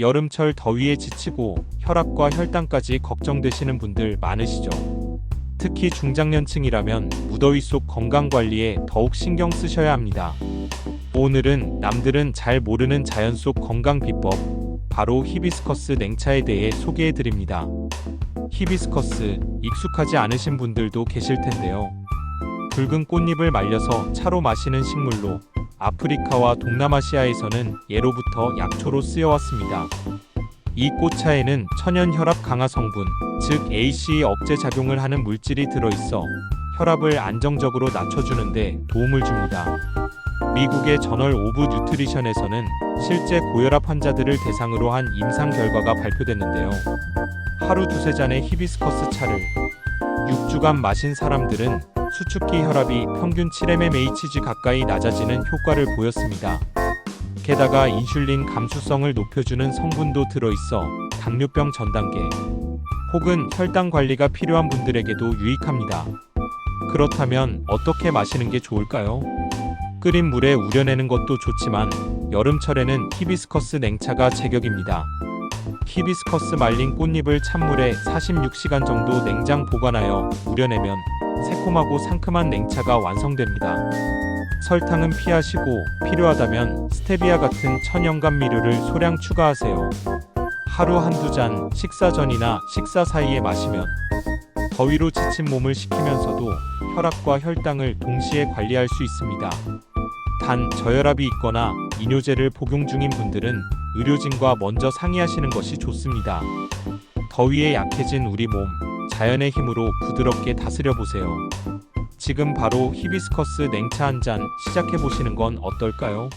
여름철 더위에 지치고 혈압과 혈당까지 걱정되시는 분들 많으시죠. 특히 중장년층이라면 무더위 속 건강 관리에 더욱 신경 쓰셔야 합니다. 오늘은 남들은 잘 모르는 자연 속 건강 비법, 바로 히비스커스 냉차에 대해 소개해 드립니다. 히비스커스 익숙하지 않으신 분들도 계실 텐데요. 붉은 꽃잎을 말려서 차로 마시는 식물로 아프리카와 동남아시아에서는 예로부터 약초로 쓰여왔습니다. 이 꽃차에는 천연 혈압 강화 성분, 즉 AC 억제 작용을 하는 물질이 들어있어 혈압을 안정적으로 낮춰주는데 도움을 줍니다. 미국의 저널 오브 뉴트리션에서는 실제 고혈압 환자들을 대상으로 한 임상 결과가 발표됐는데요. 하루 두세 잔의 히비스커스 차를 6주간 마신 사람들은 수축기 혈압이 평균 7mmHg 가까이 낮아지는 효과를 보였습니다. 게다가 인슐린 감수성을 높여주는 성분도 들어있어 당뇨병 전 단계 혹은 혈당 관리가 필요한 분들에게도 유익합니다. 그렇다면 어떻게 마시는 게 좋을까요? 끓인 물에 우려내는 것도 좋지만 여름철에는 히비스커스 냉차가 제격입니다. 히비스커스 말린 꽃잎을 찬물에 46시간 정도 냉장 보관하여 우려내면 새콤하고 상큼한 냉차가 완성됩니다. 설탕은 피하시고 필요하다면 스테비아 같은 천연감 미료를 소량 추가하세요. 하루 한두 잔 식사 전이나 식사 사이에 마시면 더위로 지친 몸을 식히면서도 혈압과 혈당을 동시에 관리할 수 있습니다. 단 저혈압이 있거나 이뇨제를 복용 중인 분들은 의료진과 먼저 상의하시는 것이 좋습니다. 더위에 약해진 우리 몸, 자연의 힘으로 부드럽게 다스려 보세요. 지금 바로 히비스커스 냉차 한 잔 시작해 보시는 건 어떨까요?